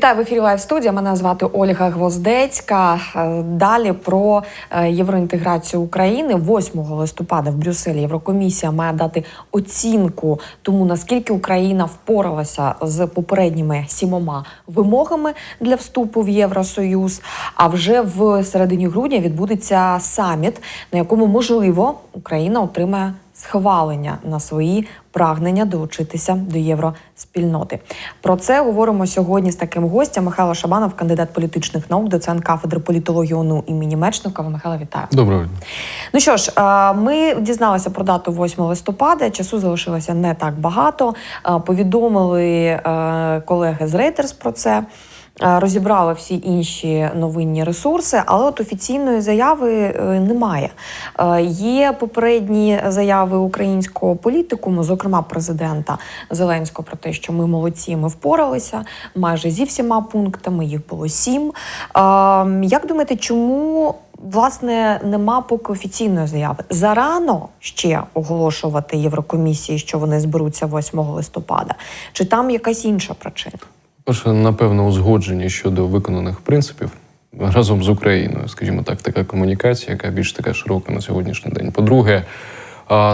Вітаю в ефірі Лайв студія. Мене звати Ольга Гвоздецька. Е, Далі про е, євроінтеграцію України 8 листопада в Брюсселі Єврокомісія має дати оцінку тому, наскільки Україна впоралася з попередніми сімома вимогами для вступу в Євросоюз. А вже в середині грудня відбудеться саміт, на якому можливо Україна отримає схвалення на свої прагнення долучитися до євроспільноти. Про це говоримо сьогодні з таким гостем Михайло Шабанов, кандидат політичних наук, доцент кафедри політології ОНУ імені Мечникова. Михайло, вітаю. Доброго дня. Ну що ж, е, ми дізналися про дату 8 листопада. Часу залишилося не так багато. Е, Повідомили е, колеги з Reuters про це. Е, Розібрали всі інші новинні ресурси, але от офіційної заяви е, немає. Е, Є попередні заяви українського політикуму, зокрема президента Зеленського, про те, що ми молодці, ми впоралися майже зі всіма пунктами. Їх було сім. Як думаєте, чому власне нема поки офіційної заяви? Зарано ще оголошувати Єврокомісії, що вони зберуться 8 листопада, чи там якась інша причина? Перше, напевно, узгодження щодо виконаних принципів разом з Україною, скажімо так, така комунікація, яка більш така широка на сьогоднішній день. По-друге,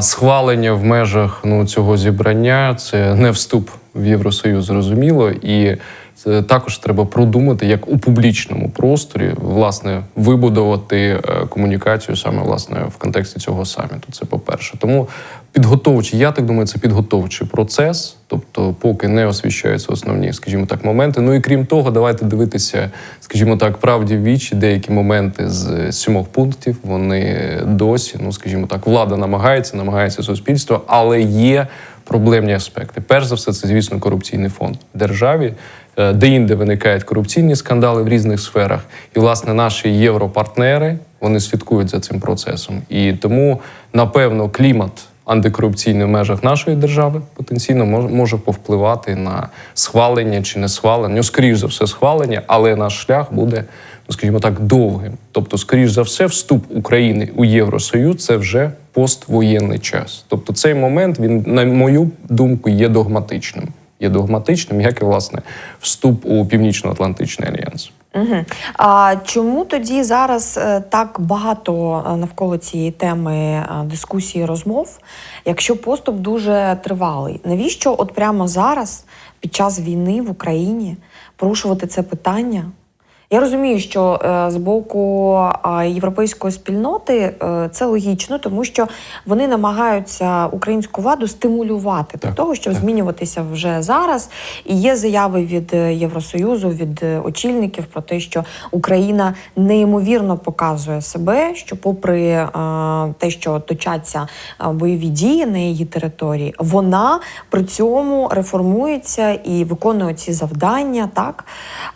схвалення в межах ну, цього зібрання це не вступ в Євросоюз, зрозуміло, і це також треба продумати, як у публічному просторі власне вибудувати е, комунікацію саме власне в контексті цього саміту. Це по-перше. Тому підготовчий, я так думаю, це підготовчий процес, тобто, поки не освіщаються основні, скажімо так, моменти. Ну і крім того, давайте дивитися, скажімо так, правді в вічі деякі моменти з сімох пунктів. Вони досі, ну скажімо так, влада намагається, намагається суспільство, але є проблемні аспекти. Перш за все, це звісно корупційний фонд державі. Е, Де-інде виникають корупційні скандали в різних сферах, і власне наші європартнери вони слідкують за цим процесом. І тому, напевно, клімат антикорупційний в межах нашої держави потенційно може, повпливати на схвалення чи не схвалення. Ну, скоріш за все, схвалення, але наш шлях буде, ну скажімо так, довгим. Тобто, скоріш за все, вступ України у Євросоюз це вже поствоєнний час. Тобто, цей момент він, на мою думку, є догматичним. Є догматичним, як і власне вступ у Північно-Атлантичний альянс. Угу. А чому тоді зараз е, так багато е, навколо цієї теми дискусії дискусій, розмов, якщо поступ дуже тривалий? Навіщо от прямо зараз, під час війни в Україні, порушувати це питання? Я розумію, що е, з боку європейської спільноти е, це логічно, тому що вони намагаються українську владу стимулювати до того, щоб так. змінюватися вже зараз. І є заяви від е, Євросоюзу, від очільників про те, що Україна неймовірно показує себе, що, попри те, що точаться бойові дії на її території, вона при цьому реформується і виконує ці завдання, так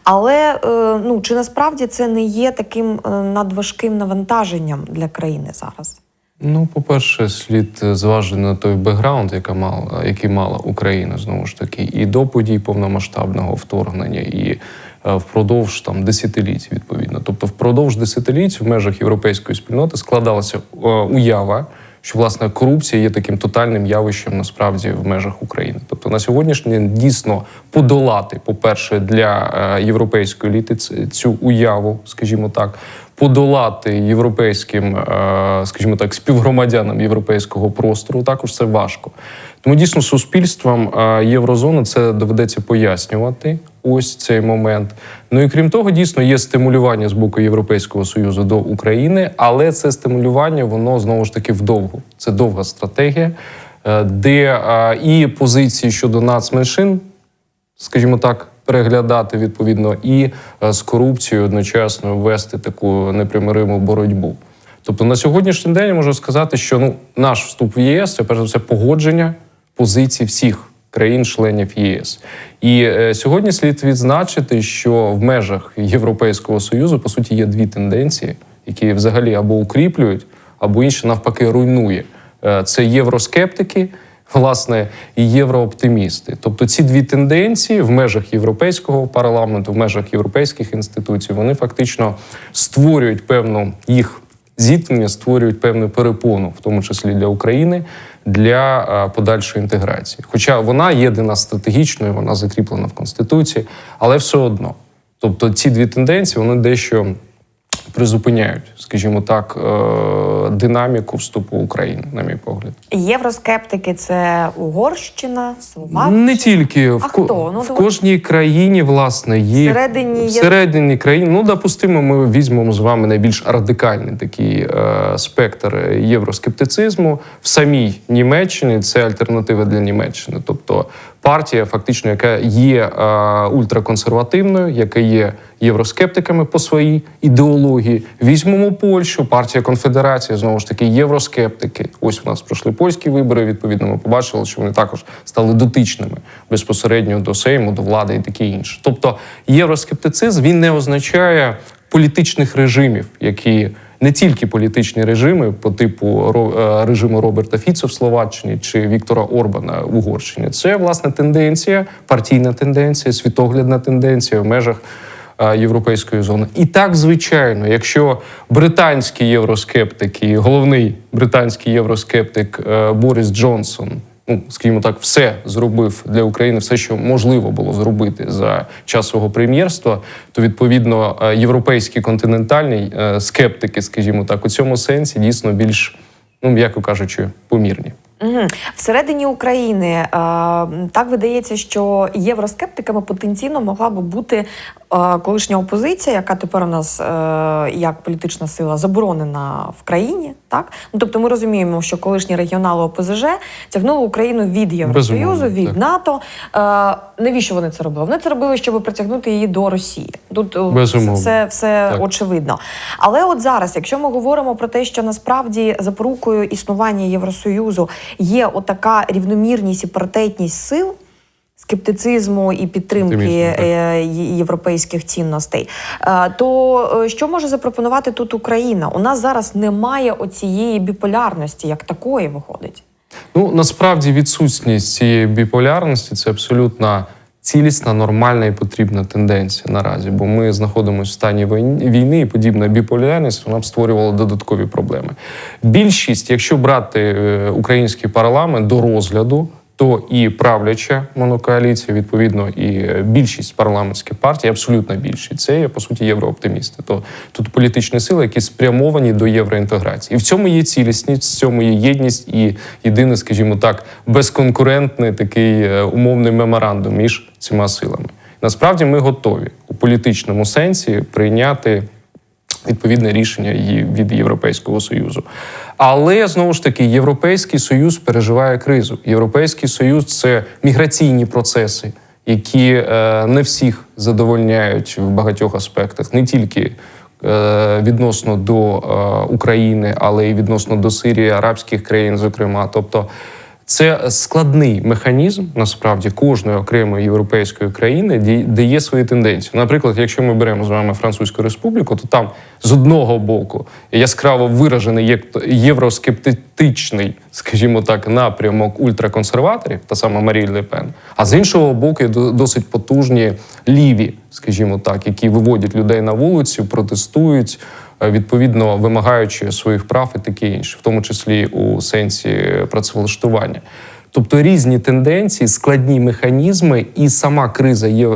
але е, чи насправді це не є таким е, надважким навантаженням для країни зараз? Ну, по-перше, слід зважити на той бекграунд, яка мала, який мала Україна знову ж таки, і до подій повномасштабного вторгнення, і е, впродовж там десятиліть, відповідно. Тобто, впродовж десятиліть в межах європейської спільноти складалася е, уява, що власне корупція є таким тотальним явищем насправді в межах України. Тобто на сьогоднішній день дійсно подолати, по-перше, для е, європейської еліти цю уяву, скажімо так, подолати європейським, е, скажімо так, співгромадянам європейського простору також це важко. Тому дійсно суспільствам е, єврозони це доведеться пояснювати. Ось цей момент. Ну і крім того, дійсно є стимулювання з боку Європейського союзу до України, але це стимулювання воно знову ж таки вдовго. Це довга стратегія, е, де і позиції щодо нацменшин скажімо так, переглядати відповідно і е, з корупцією одночасно вести таку непримириму боротьбу. Тобто на сьогоднішній день я можу сказати, що ну наш вступ в ЄС це перш за все погодження позицій всіх країн-членів ЄС. І е, сьогодні слід відзначити, що в межах Європейського союзу по суті є дві тенденції, які взагалі або укріплюють, або інше навпаки руйнує. Е, Це євроскептики власне і єврооптимісти. Тобто ці дві тенденції в межах європейського парламенту, в межах європейських інституцій, вони фактично створюють певну їх зіткнення створюють певну перепону, в тому числі для України, для е, подальшої інтеграції. Хоча вона є для нас стратегічною, вона закріплена в Конституції, але все одно. Тобто ці дві тенденції вони дещо призупиняють, скажімо так, е, динаміку вступу України, на мій погляд. Євроскептики це Угорщина, Словакія. Не тільки в, А хто? Ну, в кожній країні, власне, є Всередині є- всередині країни. Ну, допустимо, ми візьмемо з вами найбільш радикальний такий е, спектр євроскептицизму. В самій Німеччині це альтернатива для Німеччини. Тобто партія, фактично, яка є е, ультраконсервативною, яка є євроскептиками по своїй ідеології. Візьмемо Польщу, партія Конфедерація, знову ж таки, євроскептики. Ось у нас пройшли польські вибори. Відповідно, ми побачили, що вони також стали дотичними безпосередньо до Сейму, до влади і таке інше. Тобто, євроскептицизм він не означає політичних режимів, які не тільки політичні режими по типу е, режиму Роберта Фіцо в Словаччині чи Віктора Орбана в Угорщині. Це власне тенденція, партійна тенденція, світоглядна тенденція в межах е, європейської зони. І так, звичайно, якщо британські євроскептики, головний британський євроскептик е, Борис Джонсон. Ну, скажімо так, все зробив для України, все, що можливо було зробити за час свого прем'єрства, то відповідно е, європейські континентальні е, скептики, скажімо так, у цьому сенсі дійсно більш, ну м'яко кажучи, помірні. Всередині України е, так видається, що євроскептиками потенційно могла би бути колишня опозиція, яка тепер у нас е, як політична сила заборонена в країні. Так ну тобто, ми розуміємо, що колишні регіонали ОПЗЖ тягнули Україну від Євросоюзу, від так. НАТО. Е, навіщо вони це робили? Вони це робили, щоб притягнути її до Росії. Тут е, Безумовно. все, все Так. очевидно. Але от зараз, якщо ми говоримо про те, що насправді запорукою існування Євросоюзу є отака рівномірність і паритетність сил. Скептицизму і підтримки е, європейських цінностей, е, то е, що може запропонувати тут Україна? У нас зараз немає оцієї біполярності, як такої виходить. Ну насправді відсутність цієї біполярності це абсолютно цілісна, нормальна і потрібна тенденція наразі, бо ми знаходимося в стані війни, і подібна біполярність вона б створювала додаткові проблеми. Більшість, якщо брати український парламент до розгляду. То і правляча монокоаліція, відповідно, і е, більшість парламентських партій, абсолютна більшість, це є по суті єврооптимісти. То тут політичні сили, які спрямовані до євроінтеграції, і в цьому є цілісність, в цьому є єдність і єдиний, скажімо так, безконкурентний такий е, умовний меморандум між цими силами. Насправді ми готові у політичному сенсі прийняти відповідне рішення від Європейського союзу. Але знову ж таки, Європейський Союз переживає кризу. Європейський Союз це міграційні процеси, які е, не всіх задовольняють в багатьох аспектах, не тільки. е, Відносно до е, України, але й відносно до Сирії, арабських країн, зокрема, тобто це складний механізм насправді кожної окремої європейської країни, де- є свої тенденції. Наприклад, якщо ми беремо з вами Французьку Республіку, то там з одного боку яскраво виражений є- євроскептичний, скажімо так, напрямок ультраконсерваторів, та сама Марі Ле Пен, а з іншого боку, до- досить потужні ліві, скажімо так, які виводять людей на вулицю, протестують е, відповідно вимагаючи своїх прав і таке інше, в тому числі у сенсі працевлаштування. Тобто різні тенденції, складні механізми, і сама криза є.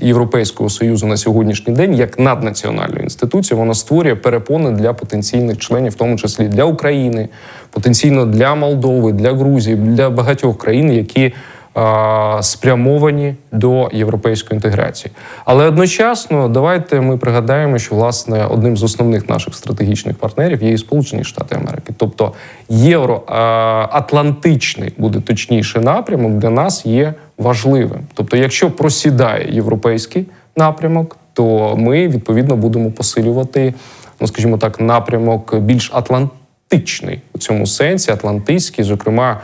Європейського союзу на сьогоднішній день як наднаціональну інституцію вона створює перепони для потенційних членів, в тому числі для України, потенційно для Молдови, для Грузії, для багатьох країн, які а, спрямовані до європейської інтеграції. Але одночасно давайте ми пригадаємо, що власне одним з основних наших стратегічних партнерів є і Сполучені Штати Америки. Тобто євроатлантичний буде точніше напрямок для нас є важливим. Тобто, якщо просідає європейський напрямок, то ми відповідно будемо посилювати, ну скажімо так, напрямок більш атлантичний у цьому сенсі, атлантичний, зокрема.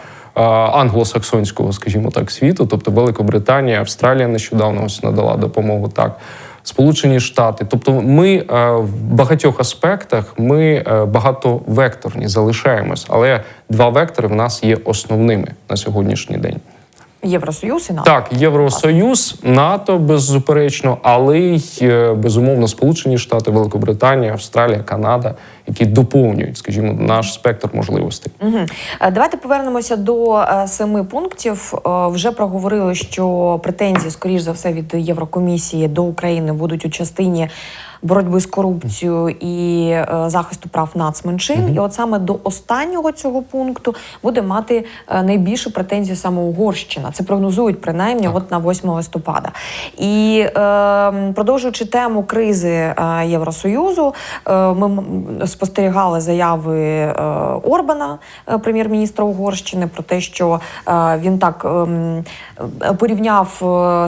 Англосаксонського, скажімо так, світу, тобто Великобританія, Австралія нещодавно ось надала допомогу так. Сполучені Штати, тобто ми е, в багатьох аспектах ми е, багатовекторні залишаємось, але два вектори в нас є основними на сьогоднішній день. Євросоюз і НАТО. Так, Євросоюз, НАТО беззаперечно, але й е, безумовно Сполучені Штати, Великобританія, Австралія, Канада, які доповнюють, скажімо, наш спектр можливостей. Угу. Давайте повернемося до е, семи пунктів. Вже проговорили, що претензії, скоріш за все, від Єврокомісії до України будуть у частині боротьби з корупцією і е, захисту прав нацменшин. І от саме до останнього цього пункту буде мати е, найбільше претензій саме Угорщина. Це прогнозують принаймні от на 8 листопада. І е, продовжуючи тему кризи е, Євросоюзу, е, ми спостерігали заяви е, Орбана, е, прем'єр-міністра Угорщини, про те, що е, він так ем, е, порівняв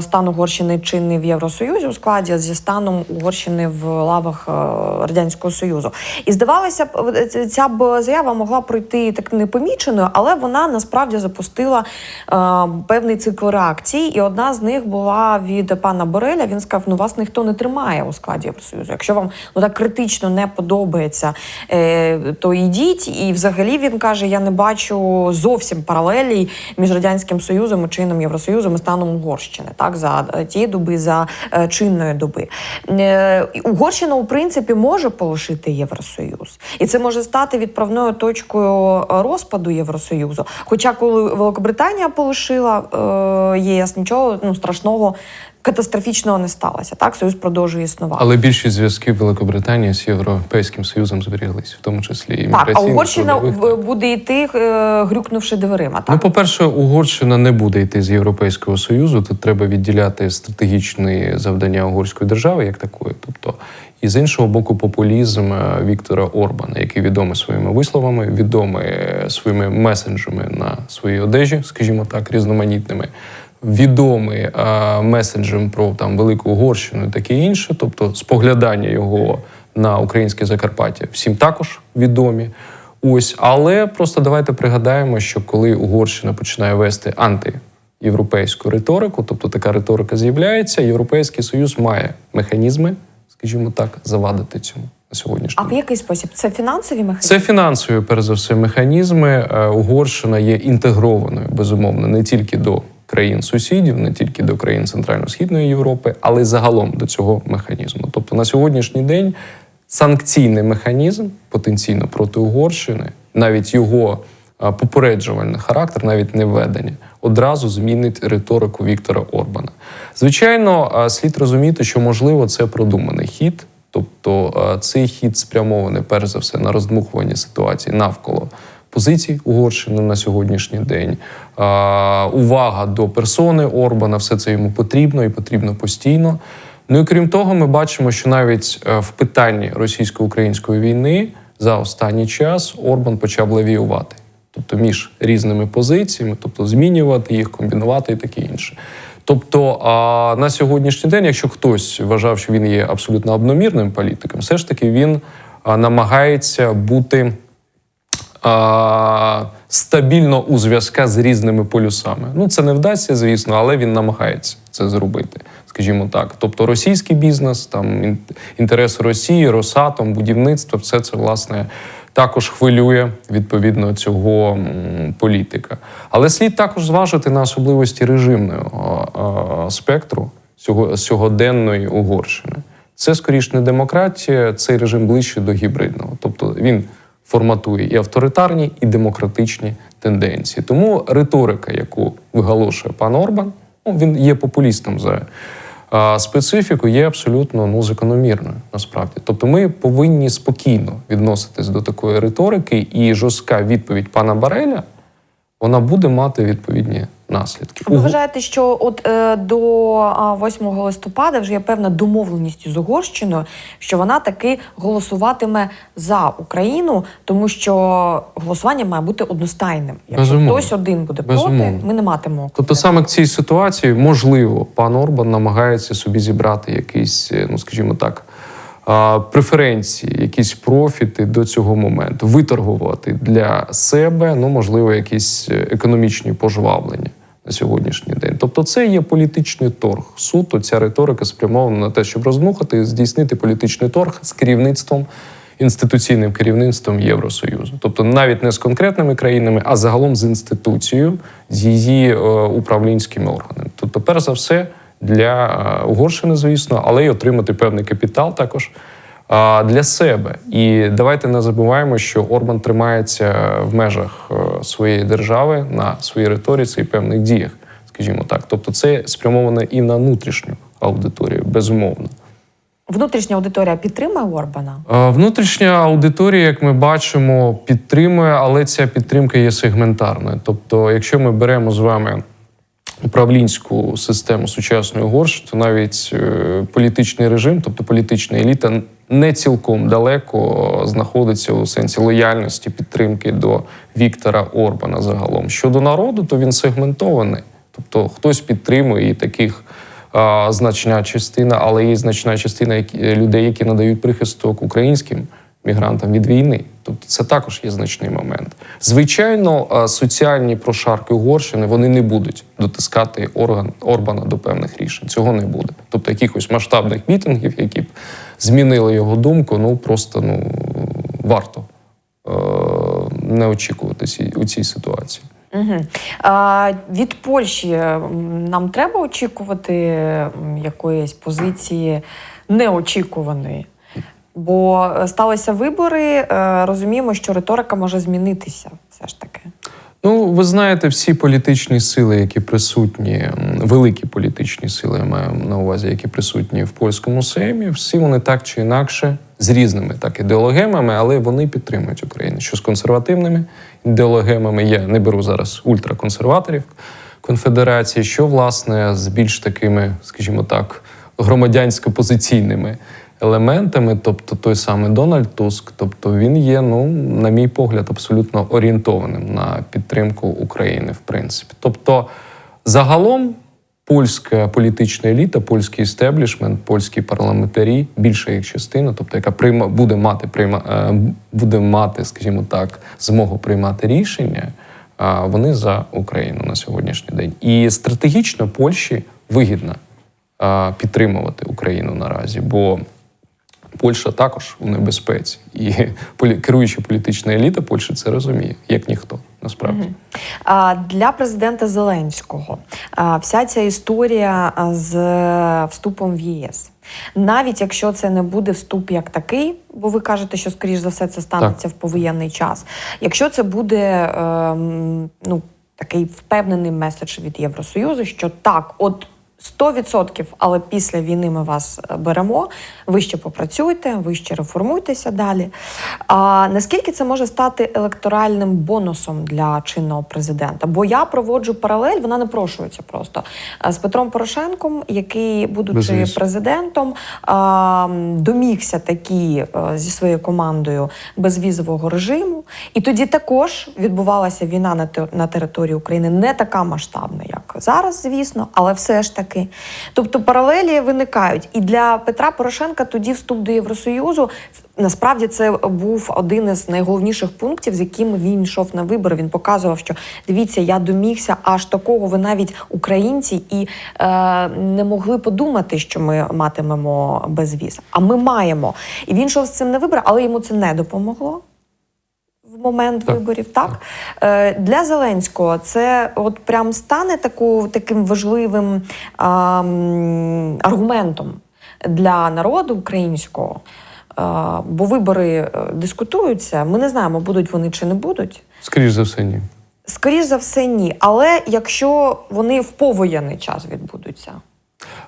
стан Угорщини чинний в Євросоюзі у складі зі станом Угорщини в лавах е, радянського союзу. І здавалося б, е, ця б заява могла пройти так непоміченою, але вона насправді запустила е, певний цикл реакцій. І одна з них була від пана Бореля. Він сказав: ну вас ніхто не тримає у складі Євросоюзу. Якщо вам ну так критично не подобається, то йдіть. І взагалі він каже: я не бачу зовсім паралелі між радянським союзом і чином Євросоюзом і станом Угорщини, так за тієї доби, за чинної доби. Угорщина, у принципі, може полишити Євросоюз, і це може стати відправною точкою е, розпаду Євросоюзу. Хоча, коли Великобританія полишила е, ЄС, нічого ну страшного. Катастрофічного не сталося. Так, союз продовжує існувати. Але більшість зв'язків Великобританії з Європейським Союзом зберіглись, в тому числі і так, а Угорщина так. буде йти, е, грюкнувши дверима. Ну, по-перше, Угорщина не буде йти з Європейського Союзу. Тут треба відділяти стратегічні завдання угорської держави як такої. Тобто, і з іншого боку, популізм е, Віктора Орбана, який відомий своїми висловами, відомий е, своїми месенджами на своїй одежі, скажімо так, різноманітними. Відомий е, месенджем про там велику Угорщину і таке інше, тобто споглядання його на українське Закарпаття, всім також відомі. Ось, але просто давайте пригадаємо, що коли Угорщина починає вести антиєвропейську риторику, тобто така риторика з'являється, Європейський Союз має механізми, скажімо так, завадити цьому на сьогоднішній а в який спосіб це фінансові механізми? Це фінансові, перш за все, механізми. Е, Угорщина є інтегрованою, безумовно, не тільки до країн сусідів, не тільки до країн Центрально-Східної Європи, але й загалом до цього механізму. Тобто на сьогоднішній день санкційний механізм потенційно проти Угорщини, навіть його попереджувальний характер, навіть не введення, одразу змінить риторику Віктора Орбана. Звичайно, слід розуміти, що можливо це продуманий хід. Тобто цей хід спрямований перш за все на роздмухування ситуації навколо позицій Угорщини на сьогоднішній день. Увага до персони Орбана, все це йому потрібно і потрібно постійно. Ну і крім того, ми бачимо, що навіть е, в питанні російсько-української війни за останній час Орбан почав левіювати, тобто між різними позиціями, тобто змінювати їх, комбінувати і таке інше. Тобто а, на сьогоднішній день, якщо хтось вважав, що він є абсолютно одномірним політиком, все ж таки він намагається бути а, стабільно у зв'язка з різними полюсами. Ну це не вдасться, звісно, але він намагається це зробити, скажімо так. Тобто, російський бізнес, там ін- інтереси Росії, Росатом, будівництво, все це власне. Також хвилює відповідно цього політика, але слід також зважити на особливості режимного спектру цього сьогоденної Угорщини. Це скоріш не демократія, цей режим ближче до гібридного. Тобто він форматує і авторитарні, і демократичні тенденції. Тому риторика, яку виголошує пан Орбан, ну, він є популістом за специфіку, є абсолютно ну, закономірною насправді. Тобто ми повинні спокійно відноситись до такої риторики, і жорстка відповідь пана Бареля вона буде мати відповідні наслідки. Ви Угу- вважаєте, що от е, до а, 8 листопада вже є певна домовленість з Угорщиною, що вона таки голосуватиме за Україну, тому що голосування має бути одностайним. Якщо Безумовно. хтось один буде проти, ми не матимемо. Тобто, саме в цій ситуації, можливо, пан Орбан намагається собі зібрати якісь, е, ну скажімо так, преференції, якісь профіти до цього моменту, виторгувати для себе, ну можливо, якісь е, економічні пожвавлення на сьогоднішній день. Тобто, це є політичний торг. Суто ця риторика спрямована на те, щоб роздмухати, здійснити політичний торг з керівництвом інституційним керівництвом Євросоюзу, тобто навіть не з конкретними країнами, а загалом з інституцією, з її е, управлінськими органами. Тобто, перш за все, для е, Угорщини, звісно, але й отримати певний капітал також для себе. І давайте не забуваємо, що Орбан тримається в межах е, своєї держави на своїй риториці і певних діях, скажімо так. Тобто, це спрямовано і на внутрішню аудиторію, безумовно. Внутрішня аудиторія підтримує Орбана. Е, Внутрішня аудиторія, як ми бачимо, підтримує, але ця підтримка є сегментарною. Тобто, якщо ми беремо з вами управлінську систему сучасної Угорщини, то навіть е, політичний режим, тобто політична еліта, не цілком далеко знаходиться у сенсі лояльності підтримки до Віктора Орбана загалом. Щодо народу, то він сегментований. Тобто хтось підтримує і таких значна частина, але є значна частина які, людей, які надають прихисток українським мігрантам від війни. Тобто це також є значний момент. Звичайно, соціальні прошарки Угорщини вони не будуть дотискати орган Орбана до певних рішень. Цього не буде. Тобто якихось масштабних мітингів, які б змінили його думку, ну просто ну варто е- не очікувати у цій ситуації. Угу. А, від Польщі нам треба очікувати якоїсь позиції неочікуваної. Бо е, сталися вибори, е, розуміємо, що риторика може змінитися все ж таки. Ну, ви знаєте, всі політичні сили, які присутні, великі політичні сили, я маю на увазі, які присутні в польському сеймі, всі вони так чи інакше з різними так ідеологемами, але вони підтримують Україну. Що з консервативними ідеологемами, я не беру зараз ультраконсерваторів конфедерації, що власне з більш такими, скажімо так, громадянсько-позиційними елементами, тобто той самий Дональд Туск, тобто він є, ну, на мій погляд, абсолютно орієнтованим на підтримку України, в принципі. Тобто, загалом. Польська політична еліта, польський істеблішмент, польські парламентарі, більша їх частина, тобто яка прийма буде мати прийма, е, буде мати, скажімо так, змогу приймати рішення, вони за Україну на сьогоднішній день. І стратегічно Польщі вигідно а, підтримувати Україну наразі, бо Польща також у небезпеці, і полі- керуюча політична еліта Польщі це розуміє, як ніхто насправді. А для президента Зеленського вся ця історія з вступом в ЄС. Навіть якщо це не буде вступ як такий, бо ви кажете, що скоріш за все це станеться в повоєнний час. Якщо це буде ем, ну, такий впевнений меседж від Євросоюзу, що так, от 100%, але після війни ми вас е, беремо. Ви ще попрацюйте, ви ще реформуйтеся далі. А наскільки це може стати електоральним бонусом для чинного президента? Бо я проводжу паралель, вона не прошується просто е, з Петром Порошенком, який, будучи Безвіз. президентом, домігся такі е, зі своєю командою безвізового режиму. І тоді також відбувалася війна на території України не така масштабна, як зараз, звісно, але все ж таки. Тобто паралелі виникають. І для Петра Порошенка тоді вступ до Євросоюзу насправді це був один із найголовніших пунктів, з якими він йшов на вибори. Він показував, що дивіться, я домігся аж такого. Ви навіть українці і е, не могли подумати, що ми матимемо безвіз. А ми маємо. І він йшов з цим на вибори, але йому це не допомогло. В момент Так. виборів, так Е, для Зеленського це от прям стане таку таким важливим а, аргументом для народу українського. А, бо вибори е, дискутуються. Ми не знаємо, будуть вони чи не будуть. Скоріш за все, ні. Скоріш за все, ні. Але якщо вони в повоєнний час відбудуться,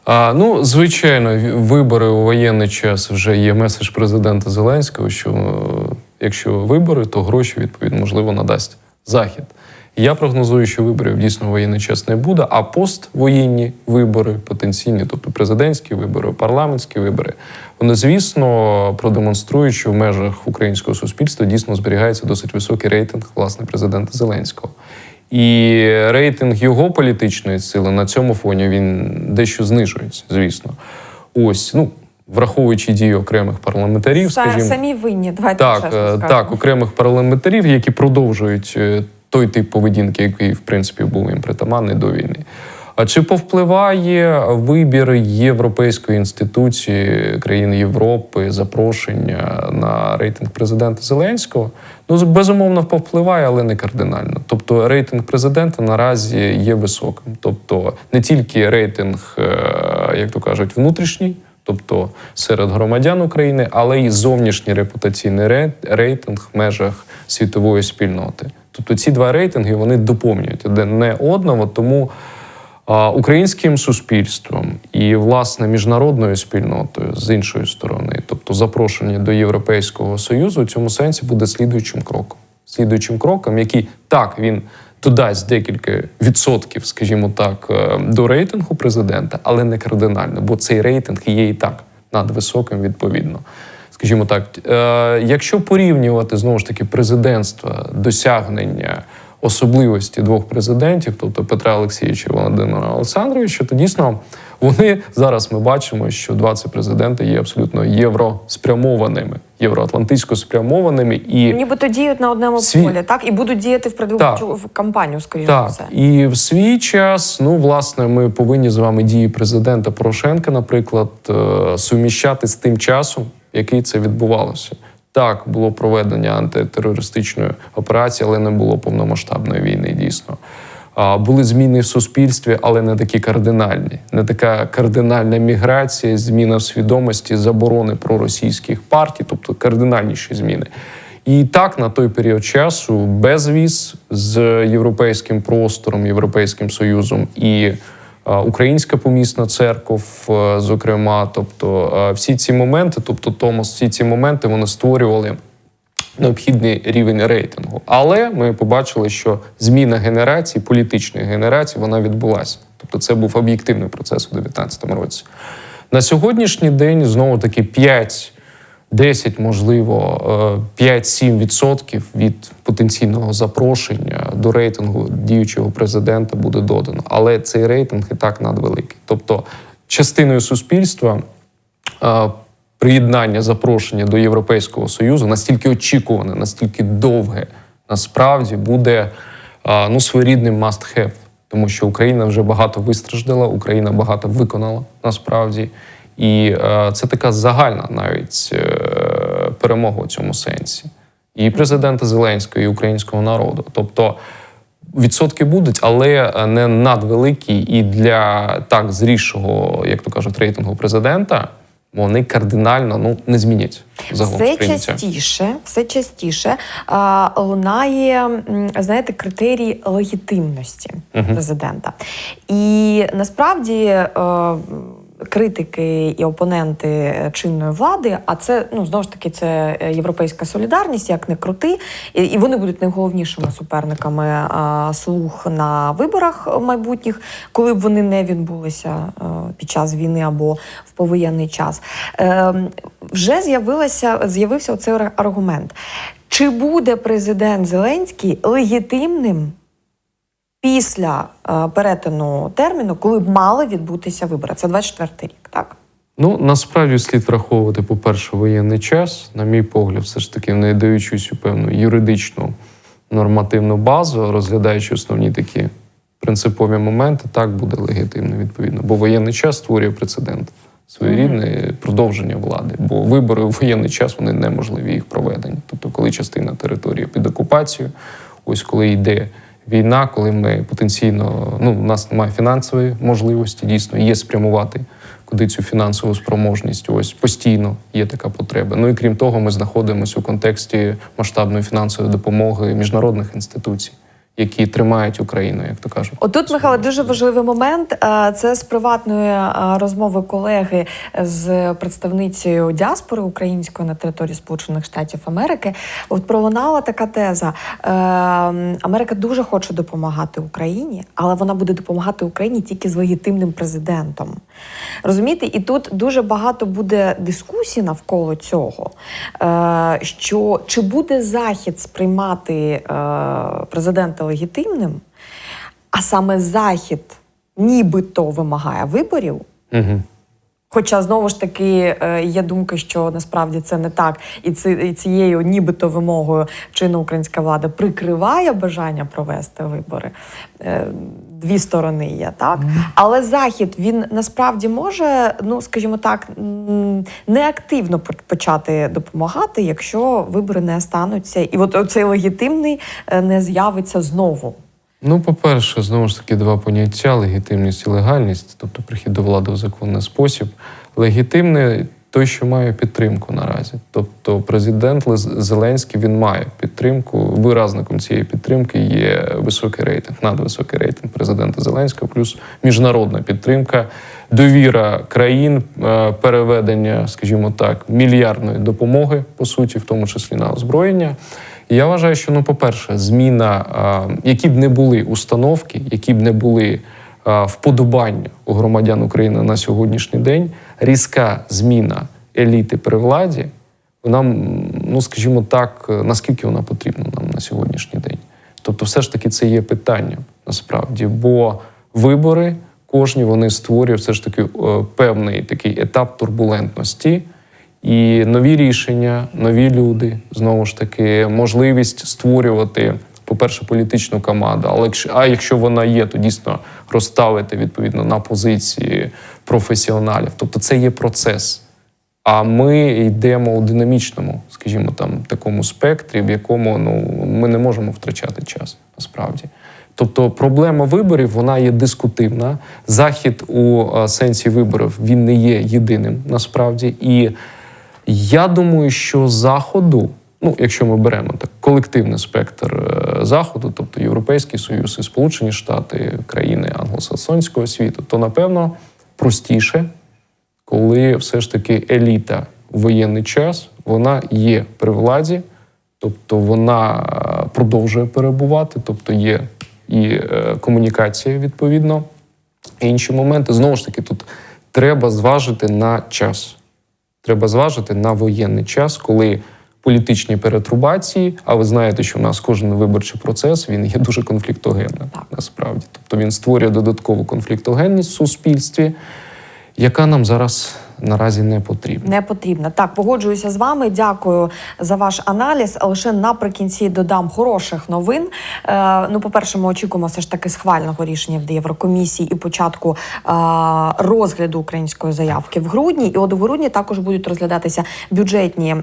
А, ну, звичайно, вибори у воєнний час вже є меседж президента Зеленського, що е, якщо вибори, то гроші відповідно можливо надасть Захід. Я прогнозую, що виборів дійсно воєнний час не буде, а поствоєнні вибори, потенційні, тобто президентські вибори, парламентські вибори, вони, звісно, продемонструють, що в межах українського суспільства дійсно зберігається досить високий рейтинг власне президента Зеленського. І рейтинг його політичної сили на цьому фоні він дещо знижується, звісно. Ось, ну, враховуючи дії окремих парламентарів, Са- скажімо, самі винні, давайте так, чесно е, скажемо. так, окремих парламентарів, які продовжують е, той тип поведінки, який в принципі був їм притаманний до війни. А чи повпливає вибір європейської інституції країн Європи, запрошення на рейтинг президента Зеленського? Ну, безумовно, повпливає, але не кардинально. Тобто, рейтинг президента наразі є високим. Тобто, не тільки рейтинг, е, як то кажуть, внутрішній. Тобто серед громадян України, але й зовнішній репутаційний рейтинг в межах світової спільноти. Тобто ці два рейтинги вони доповнюють не одного, тому українським суспільством і власне міжнародною спільнотою з іншої сторони, тобто запрошення до Європейського союзу, у цьому сенсі буде слідуючим кроком. Слідуючим кроком, який так він додасть декілька відсотків, скажімо так, е, до рейтингу президента, але не кардинально, бо цей рейтинг є і так надвисоким відповідно. Скажімо так, е, якщо порівнювати знову ж таки президентства, досягнення особливості двох президентів, тобто Петра Олексійовича і Володимира Олександровича, то дійсно вони зараз ми бачимо, що два ці президенти є абсолютно євроспрямованими, євроатлантичсько спрямованими і Нібито діють на одному Свій- полі, так і будуть діяти в предвиборчу в кампанію, скоріше за Так, все. і в свій час, ну власне, ми повинні з вами дії президента Порошенка, наприклад, е, суміщати з тим часом, який це відбувалося. Так, було проведення антитерористичної операції, але не було повномасштабної війни, дійсно. Були зміни в суспільстві, але не такі кардинальні. Не така кардинальна міграція, зміна в свідомості, заборони проросійських партій, тобто кардинальніші зміни. І так на той період часу безвіз з європейським простором, європейським союзом і Українська помісна церков, е, зокрема, тобто е, всі ці моменти, тобто Томас, всі ці моменти вони створювали необхідний рівень рейтингу. Але ми побачили, що зміна генерації, політичної генерації, вона відбулася. Тобто, це був об'єктивний процес у 2019 році. На сьогоднішній день знову таки 5 10, можливо, е, 5-7% від потенційного запрошення до рейтингу діючого президента буде додано. Але цей рейтинг і так надвеликий. Тобто, частиною суспільства е, приєднання запрошення до Європейського Союзу настільки очікуване, настільки довге, насправді буде е, ну, своєрідним must-have. Тому що Україна вже багато вистраждала, Україна багато виконала насправді. І е, це така загальна навіть е, перемога у цьому сенсі. І президента Зеленського, і українського народу. Тобто відсотки будуть, але е, не надвеликі. І для так зрішого, як то кажуть, рейтингу президента, вони кардинально ну, не змінять загалом Все сприйняття. частіше, все частіше а, лунає, знаєте, критерій легітимності президента. І насправді. е, Критики і опоненти чинної влади, а це ну знову ж таки це європейська солідарність, як не крути, і, вони будуть найголовнішими суперниками а, слуг на виборах майбутніх, коли б вони не відбулися е, під час війни або в повоєнний час. Е, вже з'явилася з'явився оцей аргумент. Чи буде президент Зеленський легітимним після е, перетину терміну, коли б мали відбутися вибори? Це 24 рік, так? Ну насправді слід враховувати, по-перше, воєнний час. На мій погляд, все ж таки, не даючи цю певну юридичну нормативну базу, розглядаючи основні такі принципові моменти, так буде легітимно відповідно. Бо воєнний час створює прецедент, своєрідне продовження влади. Бо вибори у воєнний час вони неможливі їх проведення. Тобто, коли частина території під окупацією, ось коли йде. Війна, коли ми потенційно ну у нас немає фінансової можливості, дійсно є спрямувати куди цю фінансову спроможність. Ось постійно є така потреба. Ну і крім того, ми знаходимося у контексті масштабної фінансової допомоги міжнародних інституцій, які тримають Україну, як то кажуть. Отут, Михайло, дуже важливий момент. Е, Це з приватної е, розмови колеги з представницею діаспори української на території Сполучених Штатів Америки. От пролунала така теза: Е, Америка дуже хоче допомагати Україні, але вона буде допомагати Україні тільки з легітимним президентом. Розумієте, і тут дуже багато буде дискусій навколо цього. Що чи буде Захід сприймати президента легітимним, а саме Захід нібито вимагає виборів, Угу. Хоча знову ж таки е, є думка, що насправді це не так, і цією нібито вимогою чинна українська влада прикриває бажання провести вибори. Е, Дві сторони є, так але захід він насправді може, ну скажімо так, неактивно по- почати допомагати, якщо вибори не стануться, і от цей легітимний е, не з'явиться знову. Ну, по-перше, знову ж таки, два поняття: легітимність і легальність, тобто прихід до влади в законний спосіб. Легітимний той, що має підтримку наразі. Тобто, президент Зеленський він має підтримку. Виразником цієї підтримки є високий рейтинг, надвисокий рейтинг президента Зеленського, плюс міжнародна підтримка, довіра країн, е, переведення, скажімо так, мільярдної допомоги, по суті, в тому числі на озброєння. І Я вважаю, що ну, по-перше, зміна, які б не були установки, які б не були вподобання у громадян України на сьогоднішній день, різка зміна еліти при владі, вона, ну скажімо так, е, наскільки вона потрібна нам на сьогоднішній день. Тобто, все ж таки, це є питанням насправді, бо вибори кожні вони створюють все ж таки е, певний такий етап турбулентності. І нові рішення, нові люди, знову ж таки, можливість створювати, по-перше, політичну команду. Але якщо, а якщо вона є, то дійсно розставити відповідно на позиції професіоналів. Тобто це є процес. А ми йдемо у динамічному, скажімо, там такому спектрі, в якому ну ми не можемо втрачати час насправді. Тобто проблема виборів вона є дискутивна. Захід у е, сенсі виборів він не є єдиним насправді. І я думаю, що заходу, ну якщо ми беремо так колективний спектр е, заходу, тобто Європейський Союз і Сполучені Штати, країни англосаксонського світу, то напевно простіше коли все ж таки еліта в воєнний час вона є при владі, тобто вона е, продовжує перебувати, тобто є і е, комунікація відповідно. Інші моменти знову ж таки тут треба зважити на час. Треба зважити на воєнний час, коли політичні перетрубації, а ви знаєте, що в нас кожен виборчий процес він є дуже конфліктогенним насправді. Тобто він створює додаткову конфліктогенність в суспільстві, яка нам зараз наразі не потрібна. Не потрібно. Так, погоджуюся з вами. Дякую за ваш аналіз. Лише наприкінці додам хороших новин. Е, ну, по-перше, ми очікуємо все ж таки схвального рішення в Єврокомісії і початку е, розгляду української заявки в грудні. І от в грудні також будуть розглядатися бюджетні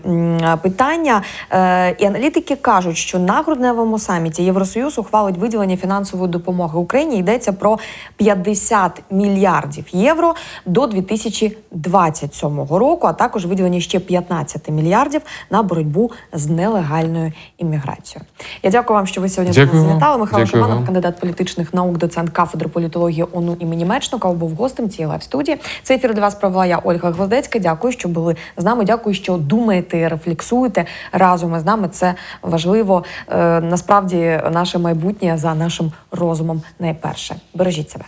питання. Е, і аналітики кажуть, що на грудневому саміті Євросоюз ухвалить виділення фінансової допомоги Україні. Йдеться про 50 мільярдів євро до 2027 року, а також виділення ще 15 мільярдів на боротьбу з нелегальною імміграцією. Я дякую вам, що ви сьогодні до нас завітали. Михайло Дякую Шаманов, вам. кандидат політичних наук, доцент кафедри політології ОНУ імені Мечникова, був гостем цієї лайв студії. Цей ефір для вас провела я Ольга Гвоздецька. Дякую, що були з нами. Дякую, що думаєте, рефлексуєте разом із нами. Це важливо. Е, насправді, наше майбутнє за нашим розумом найперше. Бережіть себе.